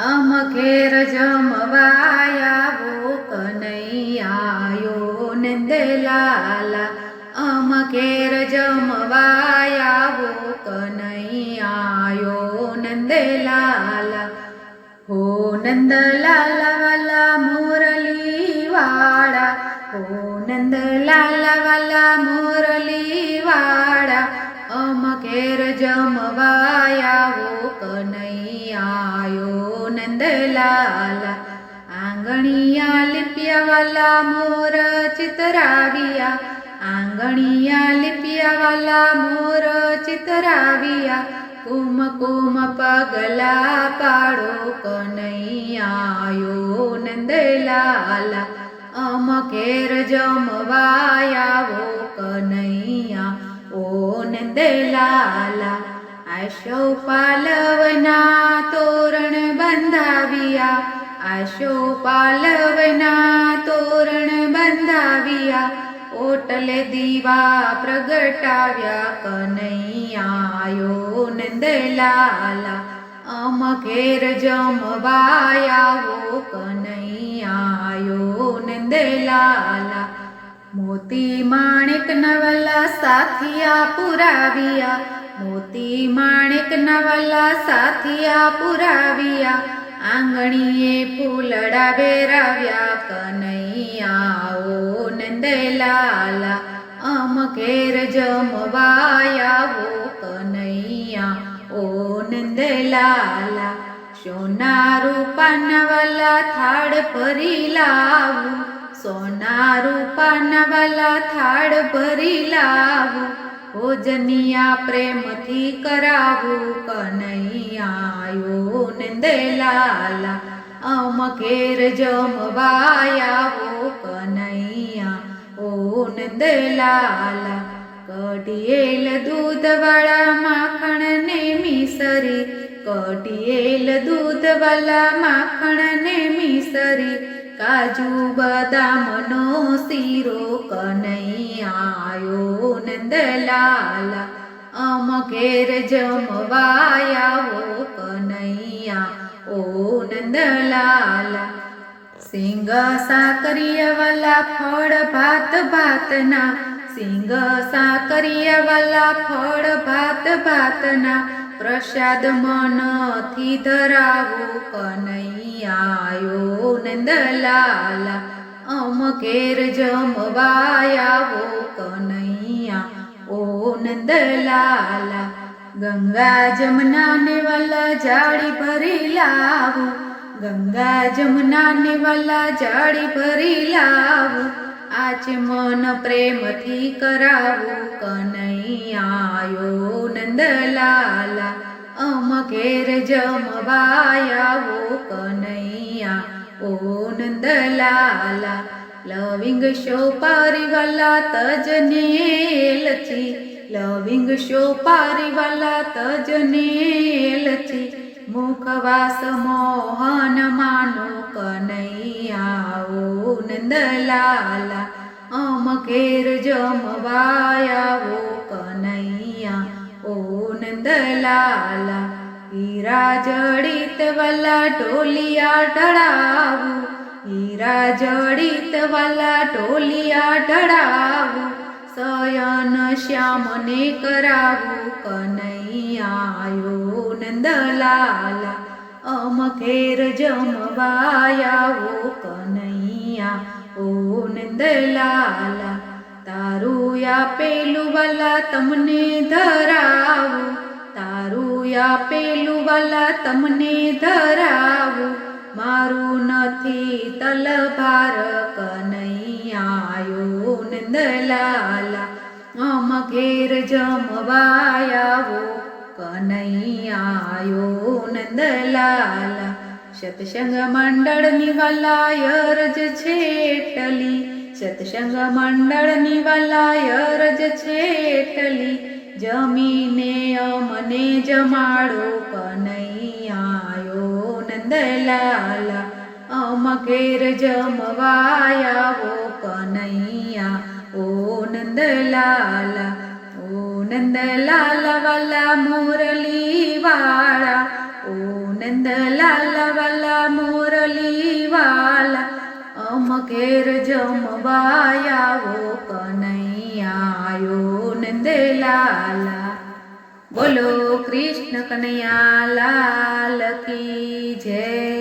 આમ ઘેર જમવાયાવો કનૈયાયો નંદલાલા. આમ ઘેર જમવાયાવો કનૈયાયો નંદલાલા. હો નંદલાલા વાલા મુરલી વાળા હો નંદલાલા વાલા નંદલાલ આંગણિયા લિપિયા વાલા મોર ચિતરાવિયા, આંગણિયા લિપિયા વાલા મોર ચિતરાવિયા, કુમ કુમ પગલા પાડો કનૈયાયો નંદલાલા, અમ ઘેર જમવાયાવો કનૈયા, ઓ નંદલાલા આશો પાલવના તોરણ બંધાવ્યા. આશો પાલવના તોરણ બંધાવ્યા. ઓટલે દીવા પ્રગટાવ્યા. કનૈયાયો નંદલાલા અમ ઘેર જમવાયાવો કનૈયાયો નંદલાલા. મોતી માણેક નવલા સાથિયા પુરાવ્યા મોતી માણેક નવલા સાથિયા પુરાવ્યા. આંગણીએ ફૂલડા વેરાવ્યા કનૈયાઓ નંદલાલા. અમ ઘેર જમવાયાઓ કનૈયા. ઓ નંદલાલા સોના રૂપા નવલા થાળ ભરી લાવું. સોના રૂપા નવલા થાળ ભરી લાવું. ભોજનિયા પ્રેમથી કરાવું કનૈયાયો નંદલાલા. અમ ઘેર જમવાયાવો કનૈયા, ઓ નંદલાલા. કઢિયેલ દૂધવાળા માખણ ને મિસરી, કઢિયેલ દૂધવાળા માખણ ને મિસરી. કાજુ, બદામનો શીરો કનૈયાયો નંદલાલા અમ ઘેર જમવાયાવો કનૈયા ઓ નંદલાલા સિંગ સાકરિયાવાલા ફળ ભાત ભાતના સિંગ સાકરિયાવાલા ફળ ભાત ભાતના પ્રસાદ મનથી ધરાવો કનૈયાયો નંદલાલા અમ ઘેર જમવાયાવો કનૈયા ઓ નંદલાલા, ગંગા જમના ને વાલા જાળી ભરી લાવું, ગંગા જમના ને વાલા જાળી ભરી લાવું, આજ મન પ્રેમથી કરાવું કનૈયાયો નંદલાલા, અમ ઘેર જમવાયાવો કનૈયા, ઓ નંદલાલા લવિંગ શો પારીવાલા તજને લચી. લવિંગ શો પારીવાલા તજને લચી. મુખવાસ મોહન માનો કનૈયાઓ નંદલાલા. અમ ઘેર જમવાયાઓ કનૈયા ઓ નંદલાલા. હીરા જડિત વાલા ઢોલિયા ઢળાવું. હીરા જડિત વાલા ઢોલિયા ઢળાવું સયન શ્યામને કરાવું કનૈયાયો નંદલાલા, અમ ઘેર જમવાયાવો, કનૈયા ઓ નંદલાલા, તારું આપેલું વાલા તમને ધરાવું, તારું આપેલું વાલા તમને ધરાવું, મારું નથી તલભાર કનૈયાયો નંદલાલા અમ ઘેર જમવાયાવો કનૈયાયો નંદલાલા. સત્સંગ મંડળની વાલાયરજ છેટલી સત્સંગ મંડળની વાલાયરજ છેટલી જમીને અમને જમાડો કનૈયાયો નંદલાલા. અમ જમવાયા ઓ કનૈયા, ઓ નંદલાલા ઓ નંદલાલા વાલા મુરલી વાળા ઓ નંદલાલા વાલા મુરલી વાલા અમકેર જમવાયા ઓ કનૈયા ઓ નંદલાલા. બોલો કૃષ્ણ કનૈયા, લાલ કી જય.